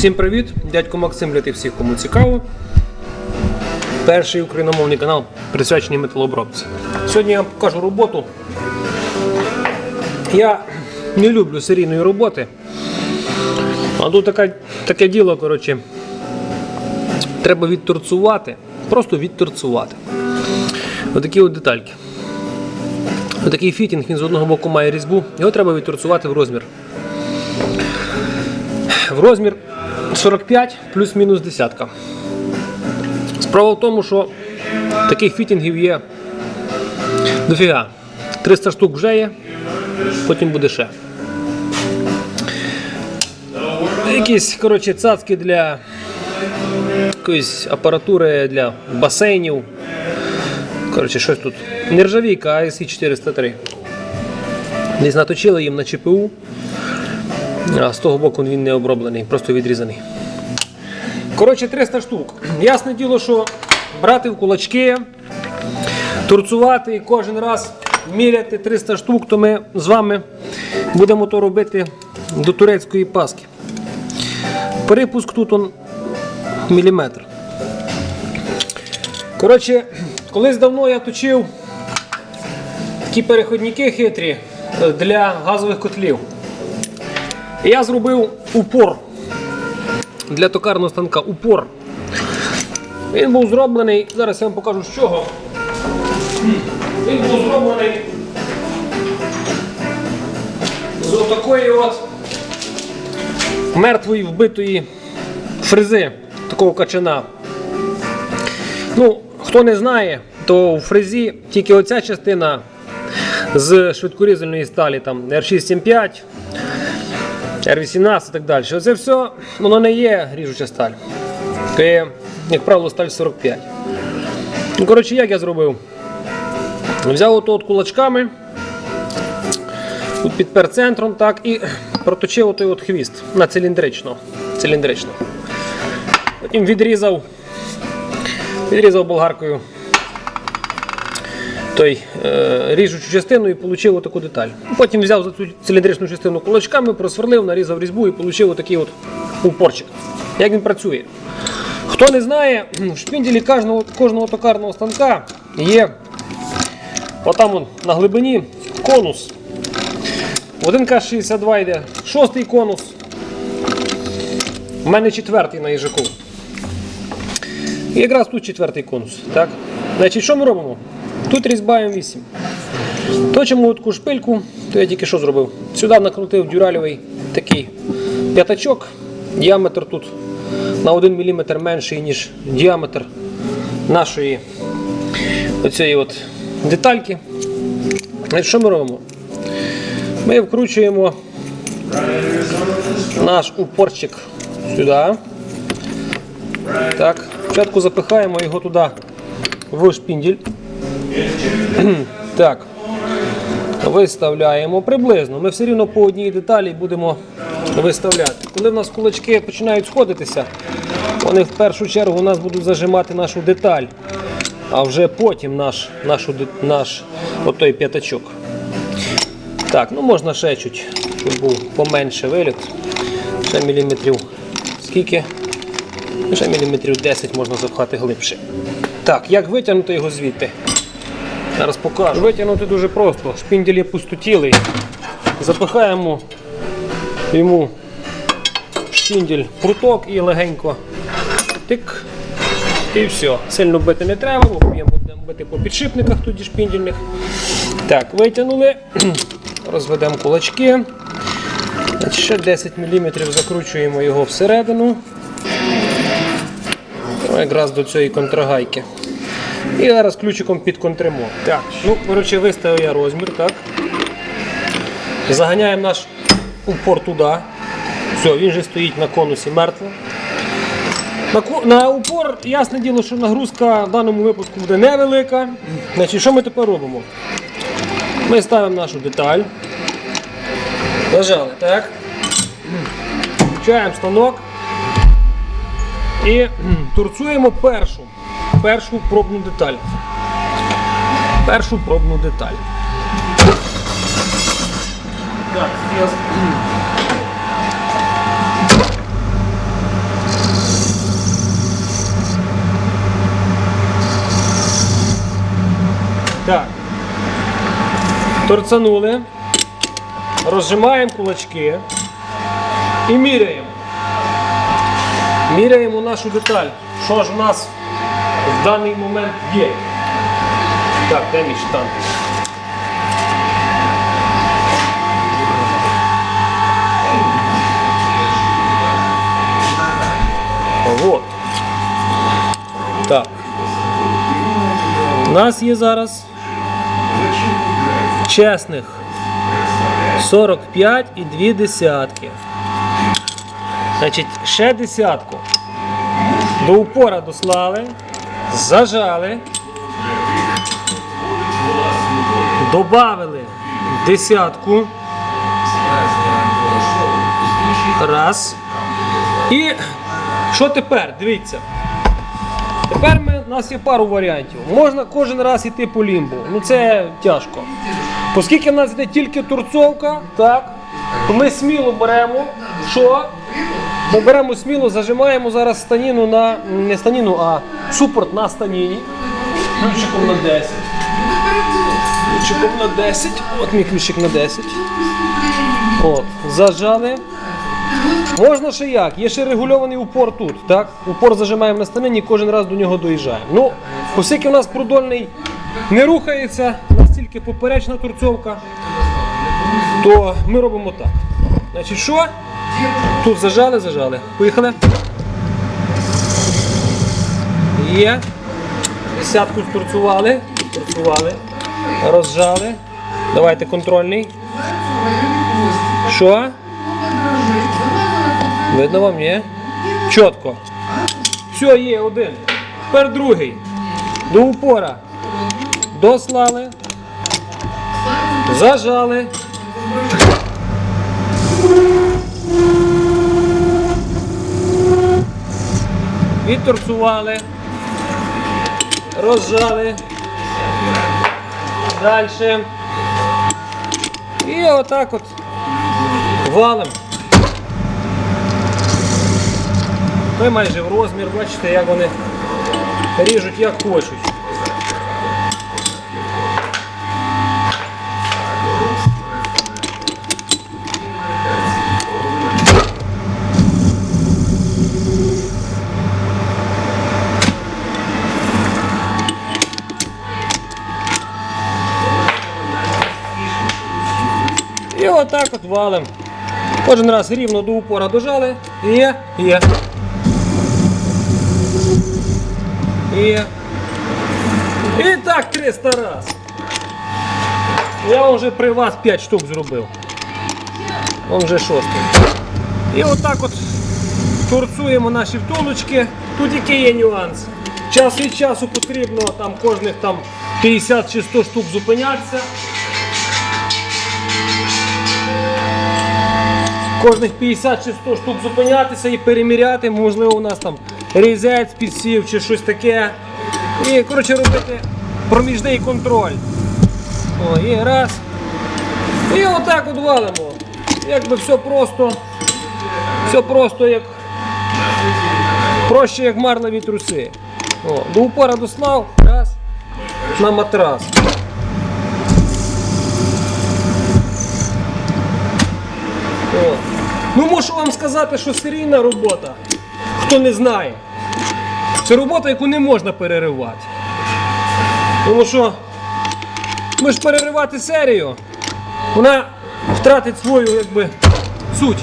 Всім привіт! Дядько Максим для тих всіх, кому цікаво. Перший україномовний канал присвячений металообробці. Сьогодні я вам покажу роботу. Я не люблю серійної роботи. А тут така, таке діло, коротше, треба відторцувати, просто відторцувати. Отакі от детальки. Отакий фітінг, він з одного боку має різьбу, його треба відторцувати в розмір. В розмір 45 плюс-мінус десятка. Справа в тому, що таких фітінгів є дофіга. 300 штук вже є, потім буде ще. Якісь коротше, цацки для якоїсь апаратури для басейнів. Коротше, щось тут. Нержавійка ASI 403. Десь наточили їм на ЧПУ. А з того боку він не оброблений, просто відрізаний. Коротше, 300 штук. Ясне діло, що брати в кулачки, торцувати і кожен раз міряти 300 штук, то ми з вами будемо то робити до турецької паски. Перепуск тут он міліметр. Коротше, колись давно я точив такі переходники хитрі для газових котлів. Я зробив упор для токарного станка. Упор. Він був зроблений, зараз я вам покажу з чого. Він був зроблений з отакої от мертвої вбитої фрези, такого качана. Ну, хто не знає, то у фрезі тільки оця частина з швидкорізальної сталі, там R675, R18 і так далі. Оце все воно не є ріжуча сталь. Це як правило, сталь 45. Ну, коротше, як я зробив? Взяв ото от кулачками, тут підпер центром так, і проточив отой от хвіст на циліндрично. циліндрично. Потім відрізав, відрізав болгаркою той е, ріжучу частину і отримав отаку деталь. Потім взяв за цю циліндричну частину кулачками, просверлив, нарізав різьбу і отримав отакий от упорчик. Як він працює? Хто не знає, в шпінделі кожного, кожного токарного станка є отам он, на глибині конус. В 1К62 йде шостий конус. У мене четвертий на їжаку. І якраз тут четвертий конус. Так? Значить, що ми робимо? Тут різьба М8. Точимо таку шпильку, то я тільки що зробив. Сюди накрутив дюралевий такий п'ятачок. Діаметр тут на 1 мм менший, ніж діаметр нашої оцієї от детальки. Значить, Що ми робимо? Ми вкручуємо наш упорчик сюди. Так, Спочатку запихаємо його туди в шпіндель. Так. Виставляємо приблизно. Ми все рівно по одній деталі будемо виставляти. Коли в нас кулачки починають сходитися, вони в першу чергу у нас будуть зажимати нашу деталь, а вже потім наш, нашу, наш отой п'ятачок. Так, ну можна ще чуть, щоб був поменше виліт. Ще міліметрів. Скільки? Ще міліметрів 10 можна запхати глибше. Так, як витягнути його звідти? Зараз покажу. Витягнути дуже просто. Шпіндель є пустотілий. Запихаємо йому шпіндель пруток і легенько тик. І все. Сильно бити не треба, бо будемо бити по підшипниках тоді шпіндельних. Так, витягнули. Розведемо кулачки. Ще 10 мм закручуємо його всередину. Якраз до цієї контрагайки. І зараз ключиком підконтримо. Так, ну, коротше, виставив я розмір, так. Заганяємо наш упор туди. Все, він же стоїть на конусі мертво. На, на упор, ясне діло, що нагрузка в даному випадку буде невелика. Значить, що ми тепер робимо? Ми ставимо нашу деталь. Нажали, так. Включаємо станок. І кхм, торцуємо першу, першу пробну деталь. Першу пробну деталь. Так, я... Так. Торцанули. Розжимаємо кулачки і міряємо. Міряємо нашу деталь. Що ж у нас? В даний момент є. Так, де мій штанг? Вот. Так. У нас є зараз чесних 45 і 2 десятки. Значить, ще десятку. До упора дослали, зажали, добавили десятку. Раз. І що тепер? Дивіться. Тепер ми, у нас є пару варіантів. Можна кожен раз йти по лімбу. Ну це тяжко. Оскільки в нас йде тільки турцовка, так, то ми сміло беремо. Що? Ми беремо сміло, зажимаємо зараз станіну на. не станіну, а супорт на станіні. Ключиком на 10. Ключиком на 10. От мій ключик на 10. От, зажали. Можна ще як? Є ще регульований упор тут. так? Упор зажимаємо на станині, кожен раз до нього доїжджаємо. Ну, оскільки у нас продольний не рухається, у нас тільки поперечна турцовка, то ми робимо так. Значить, що? Тут зажали, зажали. Поїхали. Є. Десятку стурцували. Стурцували. Розжали. Давайте контрольний. Що? Видно вам, ні? Чітко. Все, є один. Тепер другий. До упора. Дослали. Зажали. Відторцували. Розжали. Далі. І отак от валим. Той майже в розмір, бачите, як вони ріжуть як хочуть. Отак от валим. Кожен раз рівно до упора дожали. Є, є. Є. І так 300 раз. Я вже при вас 5 штук зробив. Он вже шостий. І отак от торцуємо наші втулочки. Тут який є нюанс. Час від часу потрібно там кожних там 50 чи 100 штук зупинятися. Кожних 50 чи 100 штук зупинятися і переміряти, можливо, у нас там різець підсів чи щось таке. І коротше робити проміжний контроль. О, і раз. І отак от валимо. Якби все просто. Все просто як проще, як марлеві труси. О, до упора дослав, раз, на матрас. О. Ну можу вам сказати, що серійна робота, хто не знає, це робота, яку не можна переривати. Тому що ми ж переривати серію, вона втратить свою якби, суть.